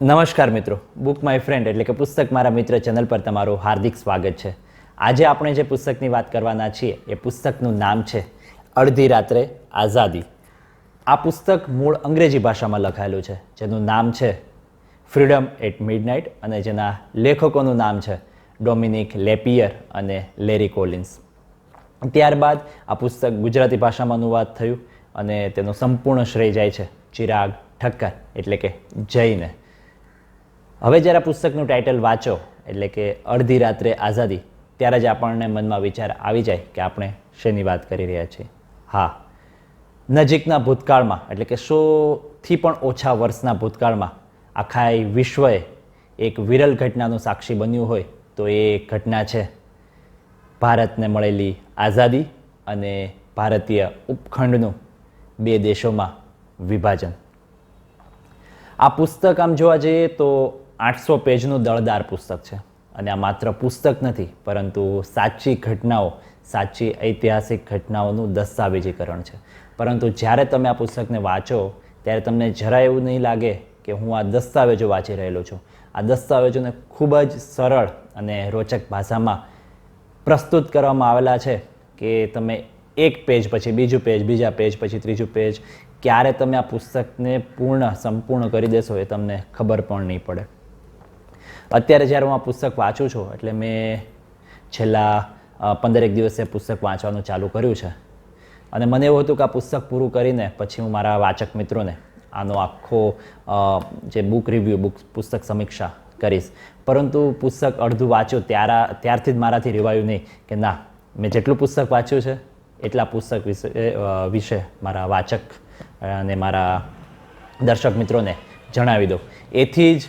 નમસ્કાર મિત્રો. Book my friend એટલે કે પુસ્તક મારા મિત્ર ચેનલ પર તમારું હાર્દિક સ્વાગત છે. આજે આપણે જે પુસ્તકની વાત કરવાના છીએ, એ પુસ્તકનું નામ છે અડધી રાત્રે આઝાદી. આ પુસ્તક મૂળ અંગ્રેજી ભાષામાં લખાયેલું છે. જેનું નામ છે ફ્રીડમ એટ મિડનાઇટ અને જેના લેખકોનું નામ છે ડોમિનિક લેપિયર અને લેરી કોલિન્સ ત્યારબાદ આ પુસ્તક ગુજરાતી ભાષામાં અનુવાદ થયું અને તેનો સંપૂર્ણ શ્રેય જાય છે ચિરાગ ઠક્કર એટલે કે જઈને. હવે જ્યારે પુસ્તકનું ટાઇટલ વાંચો, એટલે કે અડધી રાત્રે આઝાદી, ત્યારે જ આપણને મનમાં વિચાર આવી જાય કે આપણે શેની વાત કરી રહ્યા છીએ. હા, નજીકના ભૂતકાળમાં, એટલે કે સોથી પણ ઓછા વર્ષના ભૂતકાળમાં, આખા વિશ્વએ એક વિરલ ઘટનાનું સાક્ષી બન્યું હોય, તો એ ઘટના છે. ભારતને મળેલી આઝાદી અને ભારતીય ઉપખંડનું બે દેશોમાં વિભાજન. આ પુસ્તક આમ જોવા જઈએ તો આઠસો પેજનું દળદાર પુસ્તક છે. અને આ માત્ર પુસ્તક નથી, પરંતુ સાચી ઘટનાઓ, સાચી ઐતિહાસિક ઘટનાઓનું દસ્તાવેજીકરણ છે. પરંતુ જ્યારે તમે આ પુસ્તકને વાંચો, ત્યારે તમને જરા એવું નહીં લાગે કે હું આ દસ્તાવેજો વાંચી રહેલો છું. આ દસ્તાવેજોને ખૂબ જ સરળ અને રોચક ભાષામાં પ્રસ્તુત કરવામાં આવેલા છે કે તમે એક પેજ પછી બીજું પેજ, બીજા પેજ પછી ત્રીજું પેજ, ક્યારે તમે આ પુસ્તકને પૂર્ણ, સંપૂર્ણ કરી દેશો એ તમને ખબર પણ નહીં પડે. અત્યારે જ્યારે હું આ પુસ્તક વાંચું છું, એટલે મેં છેલ્લા પંદરેક દિવસે પુસ્તક વાંચવાનું ચાલુ કર્યું છે. અને મને એવું હતું કે આ પુસ્તક પૂરું કરીને પછી હું મારા વાચક મિત્રોને આનો આખો જે બુક રિવ્યૂ બુક પુસ્તક સમીક્ષા કરીશ. પરંતુ પુસ્તક અડધું વાંચ્યું ત્યારા, ત્યારથી જ મારાથી રિવાયું નહીં કે ના, મેં જેટલું પુસ્તક વાંચ્યું છે, એટલા પુસ્તક વિશે વિશે મારા વાચક અને મારા દર્શક મિત્રોને જણાવી દો એથી જ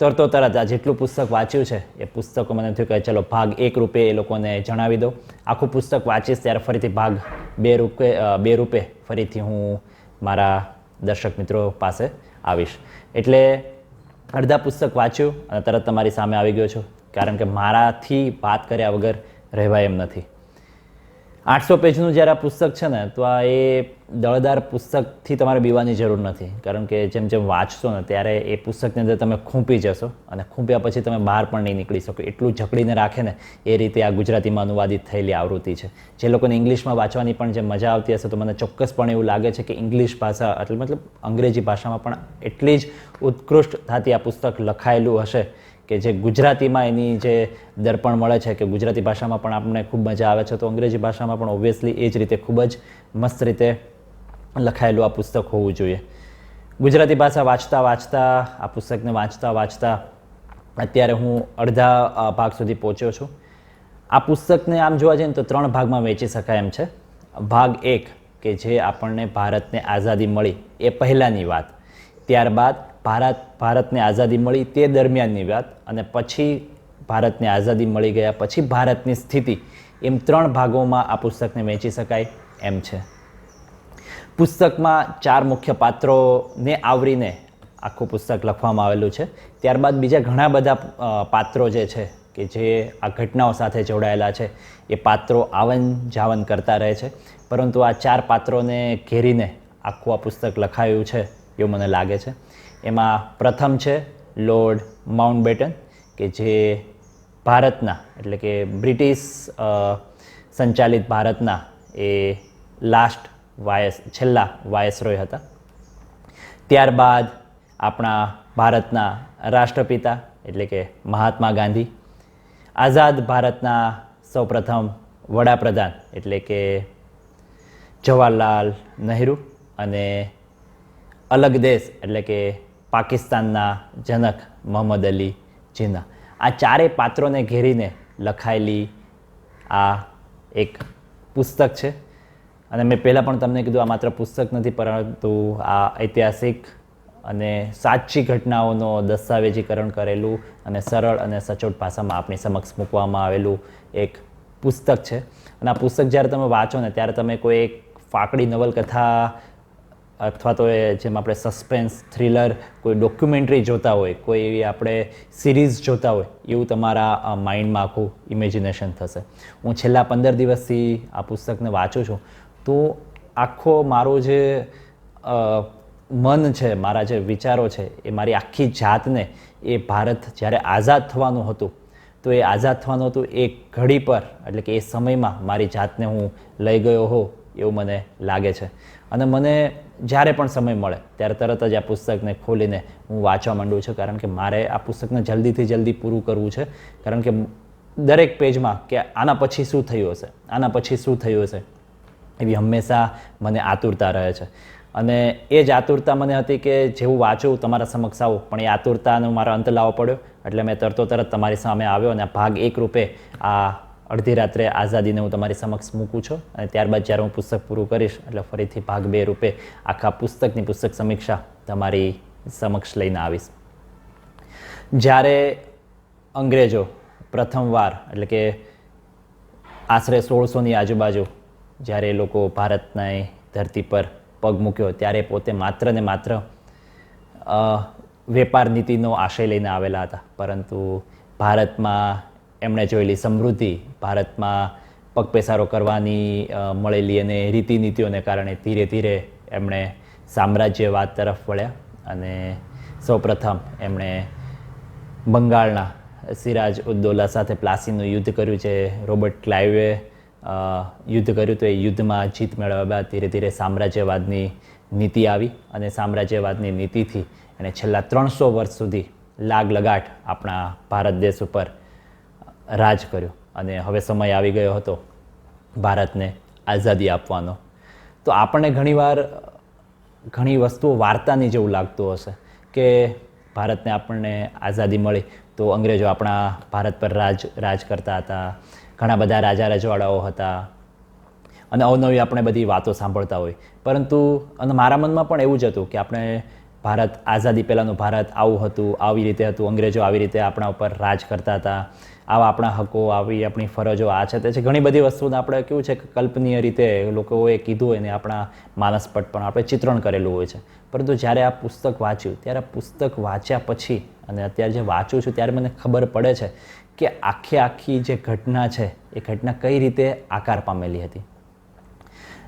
તરતો તરત આ જેટલું પુસ્તક વાંચ્યું છે, એ પુસ્તકો મને થયું કે ચલો ભાગ એક રૂપે એ લોકોને જણાવી દો આખું પુસ્તક વાંચીશ ત્યારે ફરીથી ભાગ બે રૂપે બે રૂપે ફરીથી હું મારા દર્શક મિત્રો પાસે આવીશ. એટલે અડધા પુસ્તક વાંચ્યું અને તરત તમારી સામે આવી ગયો છું. કારણ કે મારાથી વાત કર્યા વગર રહેવાય એમ નથી. આઠસો પેજનું જ્યારે આ પુસ્તક છે ને, તો આ એ દળદાર પુસ્તકથી તમારે બીવાની જરૂર નથી. કારણ કે જેમ જેમ વાંચશો ને, ત્યારે એ પુસ્તકની અંદર તમે ખૂંપી જશો અને ખૂંપ્યા પછી તમે બહાર પણ નહીં નીકળી શકો. એટલું જકડીને રાખે ને, એ રીતે આ ગુજરાતીમાં અનુવાદિત થયેલી આવૃત્તિ છે. જે લોકોને ઇંગ્લિશમાં વાંચવાની પણ જે મજા આવતી હશે, તો મને ચોક્કસપણે એવું લાગે છે કે ઇંગ્લિશ ભાષા, એટલે મતલબ અંગ્રેજી ભાષામાં પણ એટલી જ ઉત્કૃષ્ટ થતી આ પુસ્તક લખાયેલું હશે. કે જે ગુજરાતીમાં એની જે દર્પણ મળે છે કે ગુજરાતી ભાષામાં પણ આપણને ખૂબ મજા આવે છે, તો અંગ્રેજી ભાષામાં પણ ઓબ્વિયસલી એ જ રીતે ખૂબ જ મસ્ત રીતે લખાયેલું આ પુસ્તક હોવું જોઈએ. ગુજરાતી ભાષા વાંચતા વાંચતા, આ પુસ્તકને વાંચતા વાંચતા અત્યારે હું અડધા ભાગ સુધી પહોંચ્યો છું. આ પુસ્તકને આમ જોવા જઈએ તો ત્રણ ભાગમાં વહેંચી શકાય એમ છે. ભાગ એક કે જે આપણને ભારતને આઝાદી મળી એ પહેલાંની વાત. ત્યારબાદ ભારત, ભારતને આઝાદી મળી તે દરમિયાનની વાત અને પછી ભારતને આઝાદી મળી ગયા, પછી ભારતની સ્થિતિ એમ ત્રણ ભાગોમાં આ પુસ્તકને વહેંચી શકાય એમ છે. પુસ્તકમાં ચાર મુખ્ય પાત્રોને આવરીને આખું પુસ્તક લખવામાં આવેલું છે. ત્યારબાદ બીજા ઘણા બધા પાત્રો જે છે કે જે આ ઘટનાઓ સાથે જોડાયેલા છે, એ પાત્રો આવન જાવન કરતા રહે છે. પરંતુ આ ચાર પાત્રોને ઘેરીને આખું આ પુસ્તક લખાયું છે એવું મને લાગે છે. એમાં પ્રથમ છે લોર્ડ માઉન્ટબેટન, કે જે ભારતના, એટલે કે બ્રિટિશ સંચાલિત ભારતના એ લાસ્ટ વાયસ, છેલ્લા વાયસરોય હતા. ત્યારબાદ આપણા ભારતના રાષ્ટ્રપિતા, એટલે કે મહાત્મા ગાંધી, આઝાદ ભારતના સૌપ્રથમ વડાપ્રધાન, એટલે કે જવાહરલાલ નહેરુ અને અલગ દેશ, એટલે કે પાકિસ્તાનના જનક મોહમ્મદ અલી જીના. આ ચારેય પાત્રોને ઘેરીને લખાયેલી આ એક પુસ્તક છે. અને મેં પહેલાં પણ તમને કીધું, આ માત્ર પુસ્તક નથી, પરંતુ આ ઐતિહાસિક અને સાચી ઘટનાઓનો દસ્તાવેજીકરણ કરેલું અને સરળ અને સચોટ ભાષામાં આપણી સમક્ષ મૂકવામાં આવેલું એક પુસ્તક છે. અને આ પુસ્તક જ્યારે તમે વાંચો ને, ત્યારે તમે કોઈ એક ફાકડી નવલકથા અથવા તો એ જેમ આપણે સસ્પેન્સ થ્રિલર કોઈ ડોક્યુમેન્ટરી જોતા હોય, કોઈ એવી આપણે સિરીઝ જોતા હોય, એવું તમારા માઇન્ડમાં આખું ઇમેજિનેશન થશે. હું છેલ્લા પંદર દિવસથી આ પુસ્તકને વાંચું છું. તો આખો મારો જે મન છે, મારા જે વિચારો છે, એ મારી આખી જાતને એ ભારત જ્યારે આઝાદ થવાનું હતું, તો એ આઝાદ થવાનું હતું એ ઘડી પર, એટલે કે એ સમયમાં મારી જાતને હું લઈ ગયો હોઉં એવું મને લાગે છે. અને મને જ્યારે પણ સમય મળે, ત્યારે તરત જ આ પુસ્તકને ખોલીને હું વાંચવા માંડું છું. કારણ કે મારે આ પુસ્તકને જલ્દીથી જલ્દી પૂરું કરવું છે. કારણ કે દરેક પેજમાં કે આના પછી શું થયું હશે, આના પછી શું થયું હશે, એવી હંમેશા મને આતુરતા રહે છે. અને એ જ આતુરતા મને હતી કે જેવું વાંચું તમારા સમક્ષ આવું. પણ એ આતુરતાનો મારો અંત લાવવો પડ્યો. એટલે મેં તરતો તરત તમારી સામે આવ્યો અને ભાગ એક રૂપે આ અડધી રાત્રે આઝાદીને હું તમારી સમક્ષ મૂકું છું અને ત્યારબાદ જ્યારે હું પુસ્તક પૂરું કરીશ, એટલે ફરીથી ભાગ બે રૂપે આખા પુસ્તકની પુસ્તક સમીક્ષા તમારી સમક્ષ લઈને આવીશ. જ્યારે અંગ્રેજો પ્રથમવાર, એટલે કે આશરે સોળસોની આજુબાજુ, જ્યારે એ લોકો ભારતની ધરતી પર પગ મૂક્યો, ત્યારે પોતે માત્ર ને માત્ર વેપાર નીતિનો આશય લઈને આવેલા હતા. પરંતુ ભારતમાં એમણે જોયેલી સમૃદ્ધિ ભારતમાં પગપેસારો કરવાની મળેલી અને રીતિનીતિઓને કારણે ધીરે ધીરે એમણે સામ્રાજ્યવાદ તરફ વળ્યા અને સૌપ્રથમ એમણે બંગાળના સિરાજ ઉદ્દૌલા સાથે પ્લાસીનું યુદ્ધ કર્યું છે રોબર્ટ ક્લાઇવે યુદ્ધ કર્યું તો એ યુદ્ધમાં જીત મેળવ્યા બાદ ધીરે ધીરે સામ્રાજ્યવાદની નીતિ આવી અને સામ્રાજ્યવાદની નીતિથી એણે છેલ્લા ત્રણસો વર્ષ સુધી લાગ લગાટ આપણા ભારત દેશ ઉપર રાજ કર્યો અને હવે સમય આવી ગયો હતો ભારતને આઝાદી આપવાનો. તો આપણને ઘણીવાર, ઘણી વસ્તુઓ વાર્તાની જેવું લાગતું હશે કે ભારતને આપણને આઝાદી મળી. તો અંગ્રેજો આપણા ભારત પર રાજ રાજ કરતા હતા. ઘણા બધા રાજા રજવાડાઓ હતા. અને અવનવી આપણે બધી વાતો સાંભળતા હોય. પરંતુ, અને મારા મનમાં પણ એવું જ હતું કે આપણે ભારત, આઝાદી પહેલાંનું ભારત આવું હતું, આવી રીતે હતું. અંગ્રેજો આવી રીતે આપણા ઉપર રાજ કરતા હતા. આવા આપણા હકો, આવી આપણી ફરજો, આ છે, તે છે. ઘણી બધી વસ્તુને આપણે કેવું છે કે કલ્પનીય રીતે લોકોએ કીધું હોય ને આપણા માનસપટ પણ આપણે ચિત્રણ કરેલું હોય છે. પરંતુ જ્યારે આ પુસ્તક વાંચ્યું, ત્યારે પુસ્તક વાંચ્યા પછી અને અત્યારે જે વાંચું છું, ત્યારે મને ખબર પડે છે કે આખી આખી જે ઘટના છે, એ ઘટના કઈ રીતે આકાર પામેલી હતી.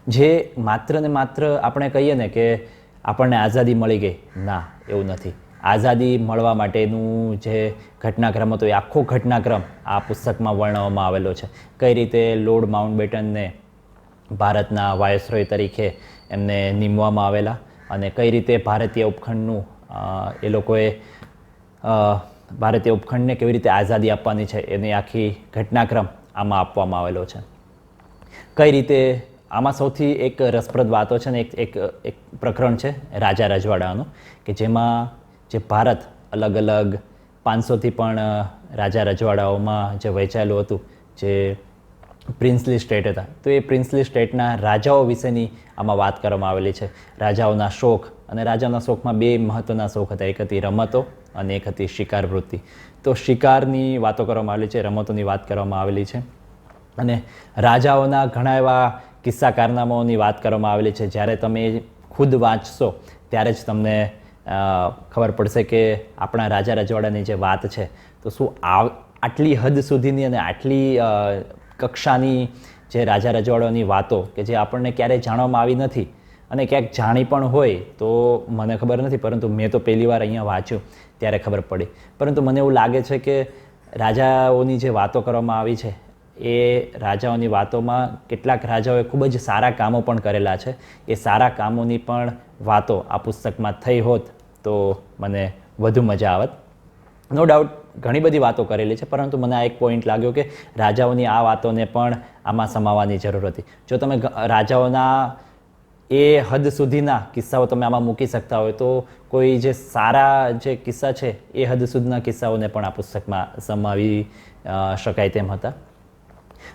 જે માત્ર ને માત્ર આપણે કહીએ ને કે આપણને આઝાદી મળી ગઈ. ના, એવું નથી. આઝાદી મળવા માટેનું જે ઘટનાક્રમ હતો, એ આખો ઘટનાક્રમ આ પુસ્તકમાં વર્ણવવામાં આવેલો છે. કઈ રીતે લોર્ડ માઉન્ટબેટનને ભારતના વાયસરોય તરીકે એમને નીમવામાં આવેલા અને કઈ રીતે ભારતીય ઉપખંડનું એ લોકોએ ભારતીય ઉપખંડને કેવી રીતે આઝાદી આપવાની છે, એની આખી ઘટનાક્રમ આમાં આપવામાં આવેલો છે. કઈ રીતે આમાં સૌથી એક રસપ્રદ વાતો છે ને એક એક પ્રકરણ છે રાજા રજવાડાનું, કે જેમાં જે ભારત અલગ અલગ પાંચસોથી પણ રાજા રજવાડાઓમાં જે વહેંચાયેલું હતું, જે પ્રિન્સલી સ્ટેટ હતા. તો એ પ્રિન્સલી સ્ટેટના રાજાઓ વિશેની આમાં વાત કરવામાં આવેલી છે. રાજાઓના શોખ અને રાજાના શોખમાં બે મહત્ત્વના શોખ હતા. એક હતી રમતો અને એક હતી શિકાર વૃત્તિ. તો શિકારની વાતો કરવામાં આવેલી છે, રમતોની વાત કરવામાં આવેલી છે. અને રાજાઓના ઘણા એવા કિસ્સા કારનામાઓની વાત કરવામાં આવેલી છે. જ્યારે તમે ખુદ વાંચશો, ત્યારે જ તમને ખબર પડશે કે આપણા રાજા રજવાડાની જે વાત છે, તો શું આ, આટલી હદ સુધીની અને આટલી કક્ષાની જે રાજા રજવાડાની વાતો કે જે આપણને ક્યારેય જાણવામાં આવી નથી અને ક્યાંક જાણી પણ હોય તો મને ખબર નથી, પરંતુ મેં તો પહેલી વાર અહીંયા વાંચ્યું ત્યારે ખબર પડી. પરંતુ મને એવું લાગે છે કે રાજાઓની જે વાતો કરવામાં આવી છે, એ રાજાઓની વાતોમાં કેટલાક રાજાઓએ ખૂબ જ સારા કામો પણ કરેલા છે. એ સારા કામોની પણ વાતો આ પુસ્તકમાં થઈ હોત તો મને વધુ મજા આવત. નો ડાઉટ ઘણી બધી વાતો કરેલી છે, પરંતુ મને આ એક પોઈન્ટ લાગ્યો કે રાજાઓની આ વાતોને પણ આમાં સમાવવાની જરૂર હતી. જો તમે રાજાઓના એ હદ સુધીના કિસ્સાઓ તમે આમાં મૂકી શકતા હોય તો કોઈ જે સારા જે કિસ્સા છે, એ હદ સુધીના કિસ્સાઓને પણ આ પુસ્તકમાં સમાવી શકાય તેમ હતા.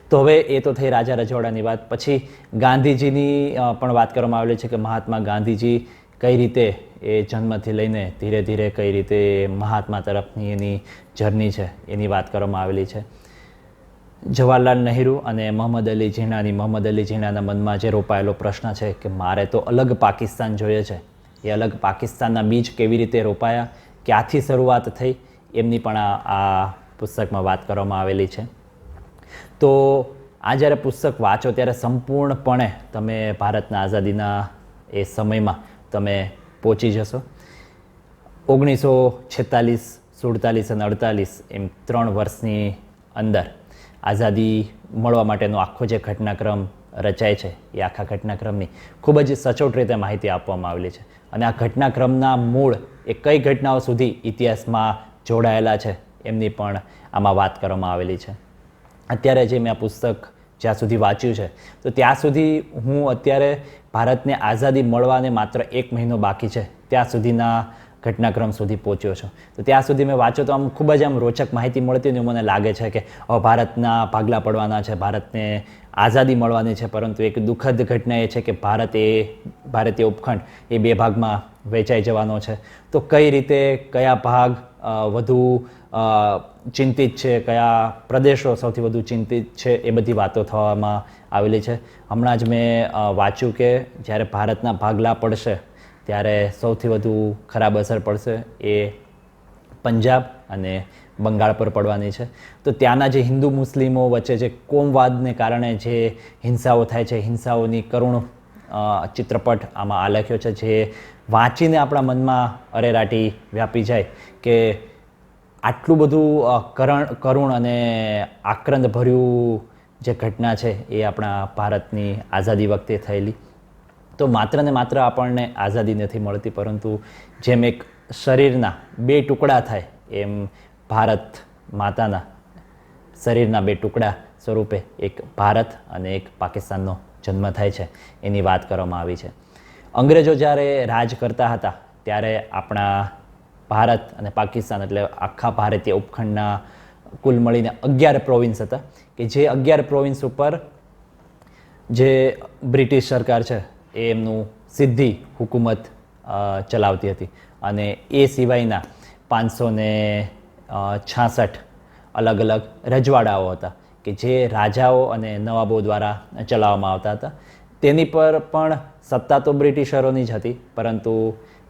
તો હવે એ તો થઈ રાજા રજવાડાની વાત. પછી ગાંધીજીની પણ વાત કરવામાં આવેલી છે કે મહાત્મા ગાંધીજી કઈ રીતે એ જન્મથી લઈને ધીરે ધીરે કઈ રીતે મહાત્મા તરફની એની જર્ની છે, એની વાત કરવામાં આવેલી છે. જવાહરલાલ નહેરુ અને મોહમ્મદ અલી ઝીણાની મોહમ્મદ અલી ઝીણાના મનમાં જે રોપાયેલો પ્રશ્ન છે કે મારે તો અલગ પાકિસ્તાન જોઈએ છે, એ અલગ પાકિસ્તાનના બીજ કેવી રીતે રોપાયા, ક્યાંથી શરૂઆત થઈ, એમની પણ આ પુસ્તકમાં વાત કરવામાં આવેલી છે. તો આ જ્યારે પુસ્તક વાંચો ત્યારે સંપૂર્ણપણે તમે ભારતના આઝાદીના એ સમયમાં તમે પહોંચી જશો. ઓગણીસો છેતાલીસ, સુડતાલીસ અને અડતાલીસ એમ ત્રણ વર્ષની અંદર આઝાદી મળવા માટેનો આખો જે ઘટનાક્રમ રચાય છે, એ આખા ઘટનાક્રમની ખૂબ જ સચોટ રીતે માહિતી આપવામાં આવેલી છે. અને આ ઘટનાક્રમના મૂળ એ કઈ ઘટનાઓ સુધી ઇતિહાસમાં જોડાયેલા છે, એમની પણ આમાં વાત કરવામાં આવેલી છે. અત્યારે જે મેં આ પુસ્તક જ્યાં સુધી વાંચ્યું છે. તો ત્યાં સુધી હું અત્યારે ભારતને આઝાદી મળવાને માત્ર એક મહિનો બાકી છે. ત્યાં સુધીના ઘટનાક્રમ સુધી પહોંચ્યો છું. તો ત્યાં સુધી મેં વાંચ્યો તો આમ ખૂબ જ આમ રોચક માહિતી મળતી અને મને લાગે છે કે હવે ભારતના ભાગલા પડવાના છે, ભારતને આઝાદી મળવાની છે. પરંતુ એક દુઃખદ ઘટના એ છે કે ભારત એ ભારતીય ઉપખંડ એ બે ભાગમાં વહેંચાઈ જવાનો છે. તો કઈ રીતે, કયા ભાગ વધુ ચિંતિત છે, કયા પ્રદેશો સૌથી વધુ ચિંતિત છે, એ બધી વાતો થવામાં આવેલી છે. હમણાં જ મેં વાંચ્યું કે જ્યારે ભારતના ભાગલા પડશે, ત્યારે સૌથી વધુ ખરાબ અસર પડશે એ પંજાબ અને બંગાળ પર પડવાની છે. તો ત્યાંના જે હિન્દુ મુસ્લિમો વચ્ચે જે કોમવાદને કારણે જે હિંસાઓ થાય છે, હિંસાઓની કરુણ ચિત્રપટ આમાં આલેખ્યો છે, જે વાંચીને આપણા મનમાં અરેરાટી વ્યાપી જાય કે આટલું બધું કરણ, કરુણ અને આક્રંદ ભર્યું જે ઘટના છે એ આપણા ભારતની આઝાદી વખતે થયેલી. તો માત્ર ને માત્ર આપણને આઝાદી નથી મળતી, પરંતુ જેમ એક શરીરના બે ટુકડા થાય એમ ભારત માતાના શરીરના બે ટુકડા સ્વરૂપે એક ભારત અને એક પાકિસ્તાનનો જન્મ થાય છે એની વાત કરવામાં આવી છે. અંગ્રેજો જ્યારે રાજ કરતા હતા, ત્યારે આપણા ભારત અને પાકિસ્તાન એટલે આખા ભારતીય ઉપખંડના કુલ મળીને અગિયાર પ્રોવિન્સ હતા કે જે અગિયાર પ્રોવિન્સ ઉપર જે બ્રિટિશ સરકાર છે એ એમનું સીધી હુકુમત ચલાવતી હતી. અને એ સિવાયના પાંચસો ને છાસઠ અલગ અલગ રજવાડાઓ હતા કે જે રાજાઓ અને નવાબો દ્વારા ચલાવવામાં આવતા હતા. તેની પર પણ સત્તા તો બ્રિટિશરોની જ હતી, પરંતુ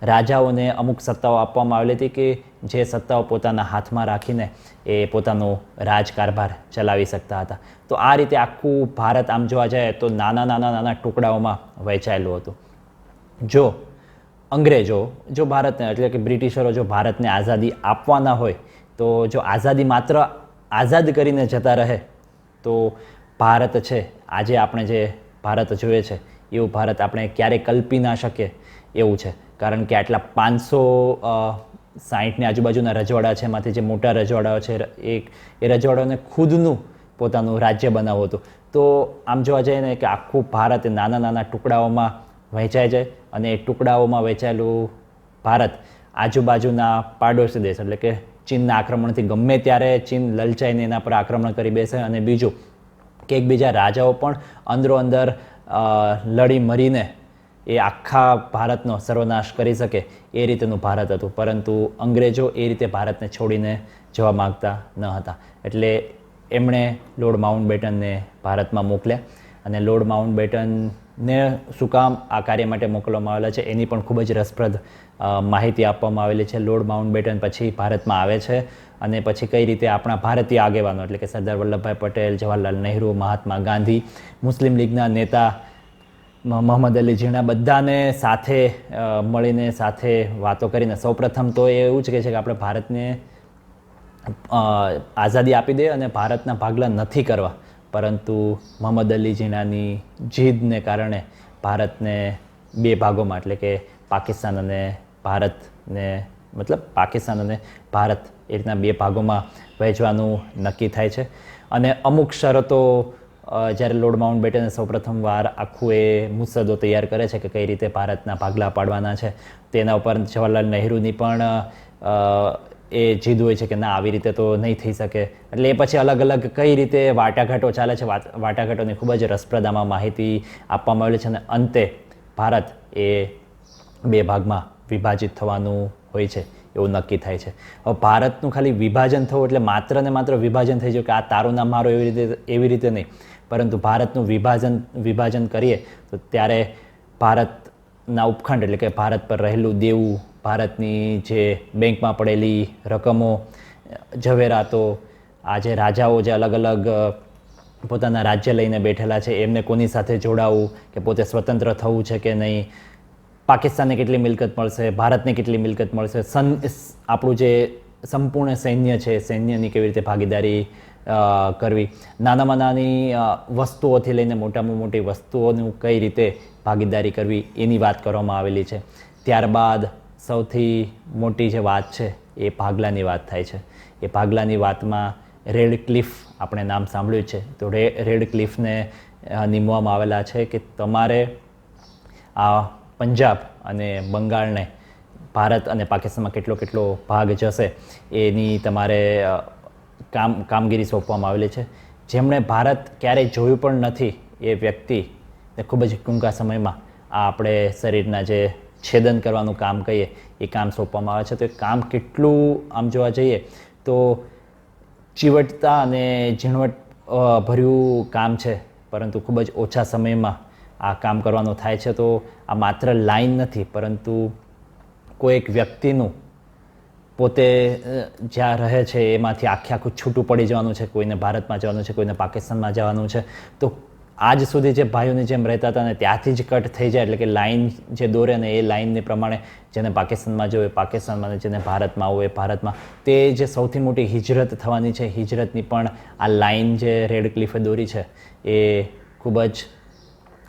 રાજાઓને અમુક સત્તાઓ આપવામાં આવેલી હતી કે જે સત્તાઓ પોતાના હાથમાં રાખીને એ પોતાનો રાજકારભાર ચલાવી શકતા હતા. તો આ રીતે આખું ભારત આમ જોવા જાય તો નાના નાના નાના ટુકડાઓમાં વહેંચાયેલું હતું. જો અંગ્રેજો, જો ભારતને, એટલે કે બ્રિટિશરો જો ભારતને આઝાદી આપવાના હોય, તો જો આઝાદી માત્ર આઝાદ કરીને જતા રહે, તો ભારત છે, આજે આપણે જે ભારત જોઈએ છે, એવું ભારત આપણે ક્યારેય કલ્પી ના શકીએ એવું છે. કારણ કે આટલા પાંચસો સાહીઠની આજુબાજુના રજવાડા છે, એમાંથી જે મોટા રજવાડાઓ છે, એ એ રજવાડાઓને ખુદનું પોતાનું રાજ્ય બનાવવું હતું. તો આમ જોવા જઈએ ને કે આખું ભારત નાના નાના ટુકડાઓમાં વહેંચાઈ જાય અને એ ટુકડાઓમાં વહેંચાયેલું ભારત આજુબાજુના પાડોશી દેશ, એટલે કે ચીનના આક્રમણથી ગમે ત્યારે ચીન લલચાઈને એના પર આક્રમણ કરી બેસે અને બીજું કે એકબીજા રાજાઓ પણ અંદરો અંદર લડી મરીને એ આખા ભારતનો સર્વનાશ કરી શકે એ રીતેનું ભારત હતું. પરંતુ અંગ્રેજો એ રીતે ભારતને છોડીને જવા માગતા ન હતા. એટલે એમણે લોર્ડ માઉન્ટ બેટનને ભારતમાં મોકલ્યા અને લોર્ડ માઉન્ટ બેટનને શું કામ આ કાર્ય માટે મોકલવામાં આવેલા છે એની પણ ખૂબ જ રસપ્રદ માહિતી આપવામાં આવેલી છે. લોર્ડ માઉન્ટ બેટન પછી ભારતમાં આવે છે અને પછી કઈ રીતે આપણા ભારતીય આગેવાનો એટલે કે સરદાર વલ્લભભાઈ પટેલ, જવાહરલાલ નહેરુ, મહાત્મા ગાંધી, મુસ્લિમ લીગના નેતા મોહમ્મદ અલી ઝીણા બધાને સાથે મળીને સાથે વાતો કરીને સૌપ્રથમ તો એ એવું જ કહે છે કે આપણે ભારતને આઝાદી આપી દે અને ભારતના ભાગલા નથી કરવા. પરંતુ મોહમ્મદ અલી ઝીણાની જીદને કારણે ભારતને બે ભાગોમાં, એટલે કે પાકિસ્તાન અને ભારતને, મતલબ પાકિસ્તાન અને ભારત એ રીતના બે ભાગોમાં વહેંચવાનું નક્કી થાય છે. અને અમુક શરતો જ્યારે લોર્ડ માઉન્ટ બેટને સૌપ્રથમ વાર આખું એ મુસદ્દો તૈયાર કરે છે કે કઈ રીતે ભારતના ભાગલા પાડવાના છે, તેના ઉપર જવાહરલાલ નહેરુની પણ એ જીદ હોય છે કે ના, આવી રીતે તો નહીં થઈ શકે. એટલે એ પછી અલગ અલગ કઈ રીતે વાટાઘાટો ચાલે છે વાટાઘાટોની ખૂબ જ રસપ્રદ આમાં માહિતી આપવામાં આવેલી છે અને અંતે ભારત એ બે ભાગમાં વિભાજિત થવાનું હોય છે, એવું નક્કી થાય છે. હવે ભારતનું ખાલી વિભાજન થવું એટલે માત્ર ને માત્ર વિભાજન થઈ જાય કે આ તારું નામ મારો એવી રીતે એવી રીતે નહીં. પરંતુ ભારતનું વિભાજન વિભાજન કરીએ તો ત્યારે ભારતના ઉપખંડ એટલે કે ભારત પર રહેલું દેવું, ભારતની જે બેંકમાં પડેલી રકમો, ઝવેરાતો, આ જે રાજાઓ જે અલગ અલગ પોતાના રાજ્ય લઈને બેઠેલા છે, એમને કોની સાથે જોડાવવું કે પોતે સ્વતંત્ર થવું છે કે નહીં? પાકિસ્તાનને કેટલી મિલકત મળશે? ભારતને કેટલી મિલકત મળશે? સન આપણું જે સંપૂર્ણ સૈન્ય છે, સૈન્યની કેવી રીતે ભાગીદારી કરવી. નાનામાં નાની વસ્તુઓથી લઈને મોટામાં મોટી વસ્તુઓનું કઈ રીતે ભાગીદારી કરવી એની વાત કરવામાં આવેલી છે. ત્યારબાદ સૌથી મોટી જે વાત છે એ ભાગલાની વાત થાય છે. એ ભાગલાની વાતમાં રેડ ક્લિફ આપણે નામ સાંભળ્યું છે. તો રે, રેડ ક્લિફને નીમવામાં આવેલા છે કે તમારે આ પંજાબ અને બંગાળને ભારત અને પાકિસ્તાનમાં કેટલો કેટલો ભાગ જશે, એની તમારે કામ, કામગીરી સોંપવામાં આવેલી છે. જેમણે ભારત ક્યારેય જોયું પણ નથી એ વ્યક્તિ ખૂબ જ ટૂંકા સમયમાં આ આપણે શરીરના જે છેદન કરવાનું કામ કહીએ, એ કામ સોંપવામાં આવે છે. તો એ કામ કેટલું, આમ જોવા જઈએ, તો ચીવટતા અને ઝીણવટ ભર્યું કામ છે. પરંતુ ખૂબ જ ઓછા સમયમાં આ કામ કરવાનું થાય છે. તો આ માત્ર લાઈન નથી, પરંતુ કોઈ એક વ્યક્તિનું પોતે જ્યાં રહે છે, એમાંથી આખે આખું છૂટું પડી જવાનું છે, કોઈને ભારતમાં જવાનું છે, કોઈને પાકિસ્તાનમાં જવાનું છે. તો આજ સુધી જે ભાઈઓની જેમ રહેતા હતા ને ત્યાંથી જ કટ થઈ જાય, એટલે કે લાઈન જે દોરે ને એ લાઈનને પ્રમાણે જેને પાકિસ્તાનમાં જવું એ પાકિસ્તાનમાં જેને ભારતમાં આવું એ ભારતમાં. તે જે સૌથી મોટી હિજરત થવાની છે, હિજરતની પણ આ લાઈન જે રેડ ક્લિફે દોરી છે, એ ખૂબ જ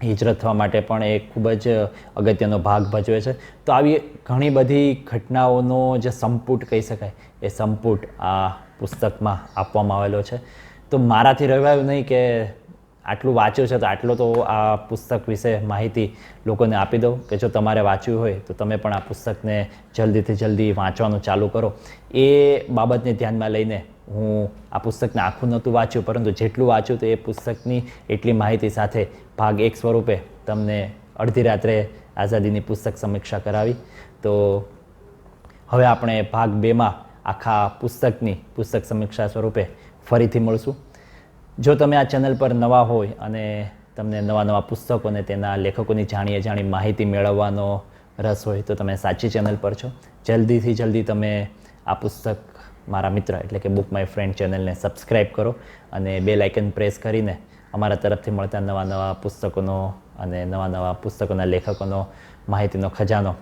હિજરત થવા માટે પણ એ ખૂબ જ અગત્યનો ભાગ ભજવે છે. તો આવી ઘણી બધી ઘટનાઓનો જે સંપુટ કહી શકાય, એ સંપુટ આ પુસ્તકમાં આપવામાં આવેલો છે. તો મારાથી રહેવાયું નહીં કે આટલું વાંચ્યું છે તો આટલો તો આ પુસ્તક વિશે માહિતી લોકોને આપી દઉં કે જો તમારે વાંચ્યું હોય તો તમે પણ આ પુસ્તકને જલ્દીથી જલ્દી વાંચવાનું ચાલુ કરો. એ બાબતને ધ્યાનમાં લઈને હું આ પુસ્તકને આખું નહોતું વાંચ્યું, પરંતુ જેટલું વાંચ્યું તો એ પુસ્તકની એટલી માહિતી સાથે ભાગ એક સ્વરૂપે તમને અડધી રાત્રે આઝાદીની પુસ્તક સમીક્ષા કરાવી. તો હવે આપણે ભાગ બેમાં આખા પુસ્તકની પુસ્તક સમીક્ષા સ્વરૂપે ફરીથી મળશું. જો તમે આ ચેનલ પર નવા હોય અને તમને નવા નવા પુસ્તકો અને તેના લેખકોની જાણીએ જાણી માહિતી મેળવવાનો રસ હોય તો તમે સાચી ચેનલ પર છો. જલ્દીથી જલ્દી તમે આ પુસ્તક મારા મિત્ર એટલે કે બુક માય ફ્રેન્ડ ચેનલને સબસ્ક્રાઈબ કરો અને બે લાઇકન પ્રેસ કરીને અમારા તરફથી મળતા નવા નવા પુસ્તકોનો અને નવા નવા પુસ્તકોના લેખકોનો માહિતીનો ખજાનો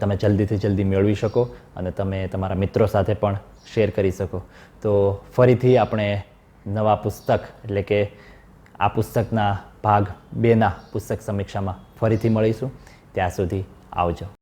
તમે જલ્દીથી જલ્દી મેળવી શકો અને તમે તમારા મિત્રો સાથે પણ શેર કરી શકો. તો ફરીથી આપણે નવા પુસ્તક, એટલે કે આ પુસ્તકના ભાગ બેના પુસ્તક સમીક્ષામાં ફરીથી મળીશું. ત્યાં સુધી આવજો.